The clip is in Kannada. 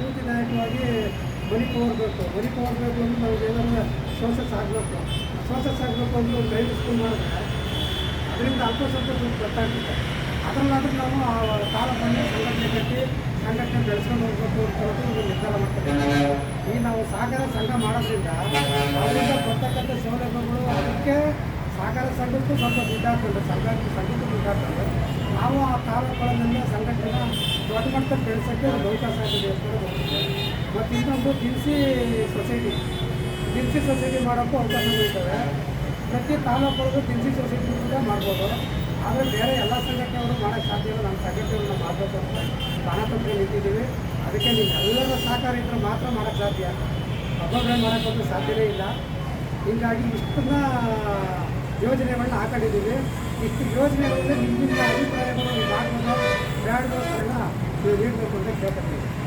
ಸ್ಫೂರ್ತಿದಾಯಕವಾಗಿ ಮನೆ ಹೋಗ್ಬೇಕು ಮನೆ ಹೋಗ್ಬೇಕು ಅಂದ್ರೆ ನಾವು ಏನಾದ್ರು ಸೋಸಸ್ ಆಗಬೇಕು. ಸೋಸಸ್ ಆಗಬೇಕು ಅಂದ್ರೆ ಒಂದು ಪ್ರೈವೇಟ್ ಸ್ಕೂಲ್ ಮಾಡಿದ್ರೆ ಅದರಿಂದ ಅಲ್ಪ ಸ್ವಲ್ಪ ಗೊತ್ತಾಗ್ತದೆ. ಅದರಲ್ಲಾದ್ರೂ ನಾವು ಆ ಕಾಲ ಬಂದು ಸಂಘಟನೆ ಕಟ್ಟಿ ಸಂಘಟನೆ ಬೆಳೆಸ್ಕೊಂಡು ಹೋಗ್ಬೇಕು ಅಂತ ಒಂದು ನಿರ್ಧಾರ ಮಾಡ್ತಾರೆ ಈ ನಾವು ಸಾಗರ ಸಂಘ ಮಾಡೋದ್ರಿಂದ ಅದರಿಂದ ಬರ್ತಕ್ಕಂಥ ಸೌಲಭ್ಯಗಳು ಅದಕ್ಕೆ ಸಾಗರ ಸಂಘಕ್ಕೂ ಸ್ವಲ್ಪ ದುಡ್ಡು ಸಂಘಕ್ಕೆ ಸಂಘ ಸಂಘಕ್ಕೂ ದುಡ್ಡು ಹಾಕ್ಕೊಂಡು, ನಾವು ಆ ತಾಲೂಕುಗಳನ್ನೆಲ್ಲ ಸಂಘಟನೆ ದೊಡ್ಡ ಮಟ್ಟದಲ್ಲಿ ಬೆಳೆಸೋಕ್ಕೆ ಒಂದು ಅವಕಾಶ ಆಗಿದೆ ಅಂತ. ಮತ್ತು ಇನ್ನೊಂದು ದಿನಸಿ ಸೊಸೈಟಿ. ದಿನಸಿ ಸೊಸೈಟಿ ಮಾಡೋಕ್ಕೂ ಅವಕಾಶಗಳಿರ್ತವೆ ಪ್ರತಿ ತಾಲೂಕುಗಳಿಗೂ ದಿನಸಿ ಸೊಸೈಟಿ ಕೂಡ ಮಾಡ್ಬೋದು. ಆದರೆ ಬೇರೆ ಎಲ್ಲ ಸಂಘಟನೆಗಳು ಮಾಡೋಕ್ಕೆ ಸಾಧ್ಯ ಇಲ್ಲ. ನಮ್ಮ ಸಂಘಟನೆಗಳನ್ನ ಮಾಡಬೇಕು ಅಂತ ಗಣತಂತ್ರ ನಿಂತಿದ್ದೀವಿ. ಅದಕ್ಕೆ ನಿಮ್ಮೆಲ್ಲರ ಸಹಕಾರ ಇದ್ದರೆ ಮಾತ್ರ ಮಾಡೋಕ್ಕೆ ಸಾಧ್ಯ. ಒಬ್ಬೊಬ್ಬರೇ ಮಾಡೋಕ್ಕಂತೂ ಸಾಧ್ಯವೇ ಇಲ್ಲ. ಹೀಗಾಗಿ ಇಷ್ಟನ್ನ ಯೋಜನೆಗಳನ್ನ ಹಾಕೊಂಡಿದ್ದೀವಿ. ಇಷ್ಟು ಯೋಜನೆಗಳಿಂದ ನಿಮ್ಮಿಂದ ಅಭಿಪ್ರಾಯಗಳು வீட்டில் கொண்டு கேட்டேன்